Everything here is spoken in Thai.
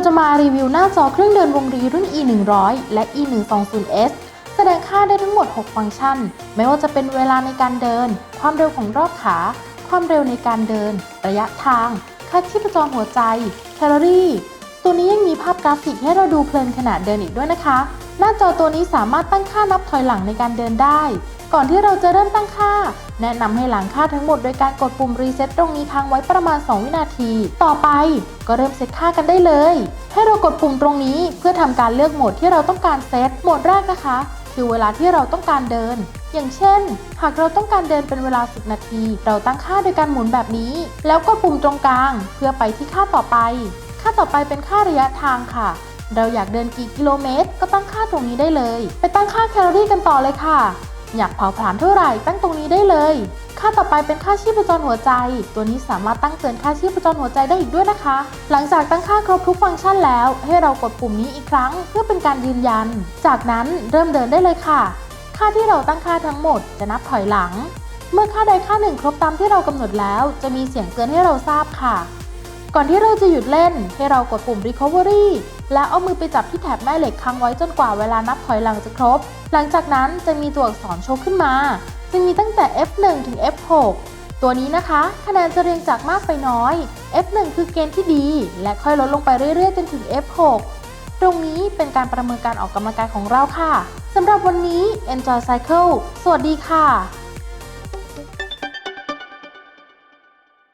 ราจะมารีวิวหน้าจอเครื่องเดินวงรีรุ่น e 1 0 0และ e 1 2 0 s แสดงค่าได้ทั้งหมด 6 ฟังก์ชัน ไม่ว่าจะเป็นเวลาในการเดิน ความเร็วของรอบขา ความเร็วในการเดิน ระยะทาง ค่าชีพจรหัวใจ แคลอรี่ ตัวนี้ยังมีภาพกราฟิกให้เราดูเพลินขณะเดินอีกด้วยนะคะ หน้าจอตัวนี้สามารถตั้งค่านับถอยหลังในการเดินได้ ก่อนที่เราจะเริ่มตั้งค่า แนะนำให้หลังค่าทั้งหมดโดยการกดปุ่มรีเซ็ตตรงนี้ค้างไว้ประมาณ 2 วินาที ต่อไปก็เริ่มเซตค่ากันได้เลย ให้เรากดปุ่มตรงนี้เพื่อทำการเลือกโหมดที่เราต้องการเซตโหมดแรกนะคะ คือเวลาที่เราต้องการเดิน อย่างเช่น หากเราต้องการเดินเป็นเวลา 10 นาที เราตั้งค่าโดยการหมุนแบบนี้ แล้วกดปุ่มตรงกลาง เพื่อไปที่ค่าต่อไป ค่าต่อไปเป็นค่าระยะทางค่ะ เราอยากเดินกี่กิโลเมตร ก็ตั้งค่าตรงนี้ได้เลย ไปตั้งค่าแคลอรี่กันต่อเลยค่ะ อยากเผาผลาญเท่าไหร่ตั้งตรงนี้ได้เลย ค่าต่อไปเป็นค่าชีพจรหัวใจ ตัวนี้สามารถตั้งเตือนค่าชีพจรหัวใจได้อีกด้วยนะคะ หลังจากตั้งค่าครบทุกฟังก์ชันแล้ว ให้เรากดปุ่มนี้อีกครั้ง เพื่อเป็นการยืนยัน จากนั้นเริ่มเดินได้เลยค่ะ ค่าที่เราตั้งค่าทั้งหมดจะนับถอยหลัง เมื่อค่าใดค่าหนึ่งครบตามที่เรากำหนดแล้ว จะมีเสียงเตือนให้เราทราบค่ะ ก่อนที่เราจะหยุดเล่น ให้เรากดปุ่ม Recovery และเอามือไปจับที่แถบแม่เหล็กค้างไว้จนกว่าเวลานับถอยหลังจะครบ หลังจากนั้นจะมีตัวอักษรโชว์ขึ้นมา จะมีตั้งแต่ F1 ถึง F6 ตัวนี้นะคะ คะแนนจะเรียงจากมากไปน้อย F1 คือเกณฑ์ที่ดี และค่อยลดลงไปเรื่อยๆ จนถึง F6 ตรงนี้เป็นการประเมินการออกกำลังกายของเราค่ะสำหรับวันนี้ Enjoy Cycle สวัสดีค่ะ